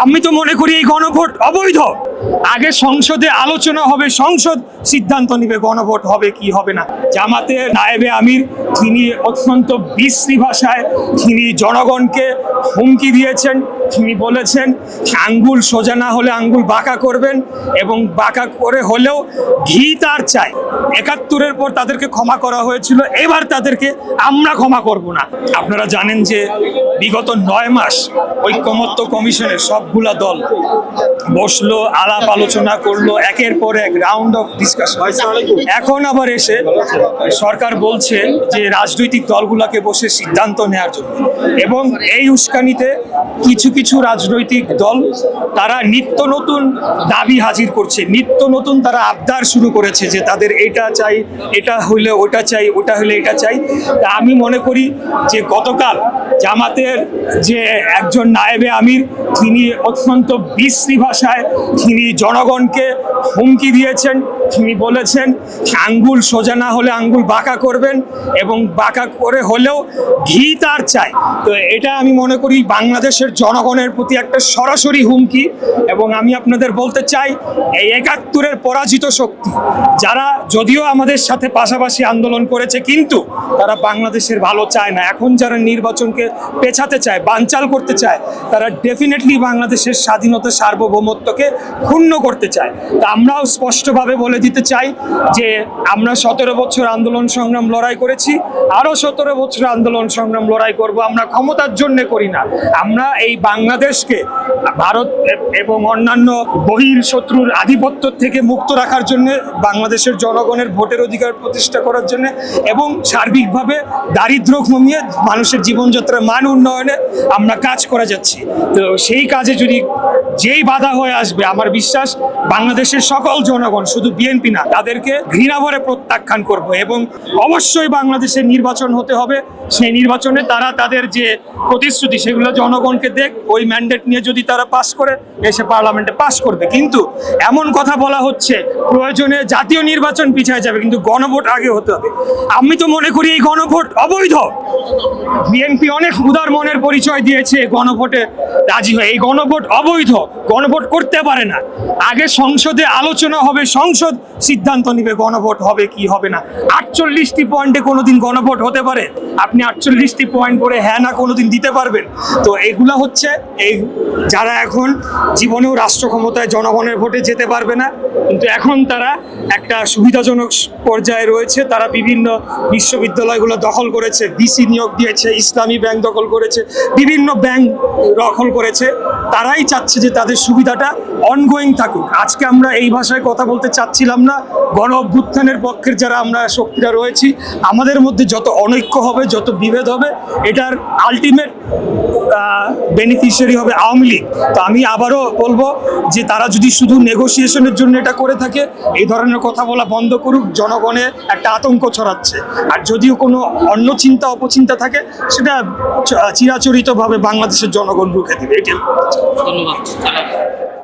আমি তো মনে করি এই গণভোট অবৈধ। আগে সংসদে আলোচনা হবে, সংসদ সিদ্ধান্ত নিবে, গণভোট হবে, কি হবে না। জামাতে নায়েবে আমির, তিনি অত্যন্ত বিশ্রী ভাষায় তিনি জনগণকে হুমকি দিয়েছেন, তিনি বলেছেন, আঙ্গুল সোজা না হলে আঙ্গুল বাঁকা করবেন এবং বাঁকা করে হলেও ঘি তার চাই। একাত্তরের পর তাদেরকে ক্ষমা করা হয়েছিল, এবার তাদেরকে আমরা ক্ষমা করব না। আপনারা জানেন যে বিগত নয় মাস ঐক্যমত্য কমিশনের সবগুলা দল বসল আলাপ আলোচনা করল, একের পর এক রাউন্ড অফ ডিসকাশন এখন আবার এসে সরকার বলছে যে রাজনৈতিক দলগুলোকে বসে সিদ্ধান্ত নেওয়ার জন্য। এবং এই উস্কানিতে কিছু কিছু রাজনৈতিক দল তারা নিত্য নতুন দাবি হাজির করছে, নিত্য নতুন তারা আবদার শুরু করেছে যে তাদের এটা চাই, এটা হইলে ওটা চাই, ওটা হইলে এটা চাই। তা আমি মনে করি যে গতকাল জামাতের যে একজন নায়েবে আমির, তিনি অত্যন্ত বিশ্রী ভাষায় তিনি জনগণকে হুমকি দিয়েছেন। তিনি বলেছেন, আঙ্গুল সোজা না হলে আঙ্গুল বাঁকা করবেন এবং বাঁকা করে হলেও ঘি তার চাই। তো এটা আমি মনে করি বাংলাদেশের জনগণের প্রতি একটা সরাসরি হুমকি এবং আমি আপনাদের বলতে চাই, এই একাত্তরের পরাজিত শক্তি, যারা যদিও আমাদের সাথে পাশাপাশি আন্দোলন করেছে, কিন্তু তারা বাংলাদেশের ভালো চায় না। এখন যারা নির্বাচনকে পেছাতে চায়, বানচাল করতে চায়, তারা ডেফিনেটলি বাংলাদেশের স্বাধীনতা সার্বভৌমত্বকে ক্ষুণ্ণ করতে চায়। তা আমরাও স্পষ্টভাবে বলে দিতে চাই যে আমরা সতেরো বছর আন্দোলন সংগ্রাম লড়াই করেছি আরও সতেরো বছর আন্দোলন সংগ্রাম লড়াই করব, আমরা ক্ষমতার জন্য করি না। আমরা এই বাংলাদেশকে ভারত এবং অন্যান্য বহির শত্রুর আধিপত্য থেকে মুক্ত রাখার জন্য, বাংলাদেশের জনগণের ভোটের অধিকার প্রতিষ্ঠা করার জন্য এবং সার্বিকভাবে দারিদ্র্য কমিয়ে মানুষের জীবনযাত্রার মান উন্নয়নে আমরা কাজ করা যাচ্ছি। তো সেই কাজে যদি যেই বাধা হয়ে আসবে, আমার বিশ্বাস বাংলাদেশের সকল জনগণ, শুধু বিএনপি না, তাদেরকে ঘৃণাভরে প্রত্যাখ্যান করব এবং অবশ্যই বাংলাদেশের নির্বাচন হতে হবে। সেই নির্বাচনে তারা তাদের যে প্রতিশ্রুতি, সেগুলো জনগণকে দেখ, ওই ম্যান্ডেট নিয়ে যদি তারা পাস করে, এসে পার্লামেন্টে পাস করবে। কিন্তু এমন কথা বলা হচ্ছে, প্রয়োজনে জাতীয় নির্বাচন পিছিয়ে যাবে, কিন্তু গণভোট আগে হতে হবে। আমি তো মনে করি এই গণভোট অবৈধ। বিএনপি অনেক উদার মনের পরিচয় দিয়েছে, গণভোটে রাজি হয়ে, এই গণভোট অবৈধ। গণভোট করতে পারে না। আগে সংসদে আলোচনা হবে, সংসদ সিদ্ধান্ত নিবে গণভোট হবে কি হবে না। আটচল্লিশটি পয়েন্টে কোনোদিন গণভোট হতে পারে। আপনি আটচল্লিশটি পয়েন্ট করে হ্যাঁ না কোনোদিন দিতে পারবেন। তো এগুলা হচ্ছে এই যারা এখন জীবনেও রাষ্ট্র ক্ষমতায় জনগণের ভোটে যেতে পারবে না, কিন্তু এখন তারা একটা সুবিধাজনক পর্যায়ে রয়েছে। তারা বিভিন্ন বিশ্ববিদ্যালয়গুলো দখল করেছে ডিসি নিয়োগ দিয়েছে, ইসলামী ব্যাংক দখল করেছে, বিভিন্ন ব্যাংক দখল করেছে। তারাই চাচ্ছে যে তাদের সুবিধাটা অনগোয়িং থাকুক। আজকে আমরা এই ভাষায় কথা বলতে চাচ্ছিলাম না, গণ অভ্যুত্থানের পক্ষের যারা আমরা শক্তিরা রয়েছি, আমাদের মধ্যে যত অনৈক্য হবে, যত বিভেদ হবে, এটার আলটিমেট বেনিফিশিয়ারি হবে আওয়ামী লীগ। তো আমি আবারও বলব যে তারা যদি শুধু নেগোসিয়েশনের জন্য এটা করে থাকে, এই ধরনের কথা বলা বন্ধ করুক, জনগণে একটা আতঙ্ক ছড়াচ্ছে। আর যদিও কোনো অন্য চিন্তা, অপচিন্তা থাকে, সেটা চিরাচরিতভাবে বাংলাদেশের জনগণ রুখে দেবে। এটাই ধন্যবাদ।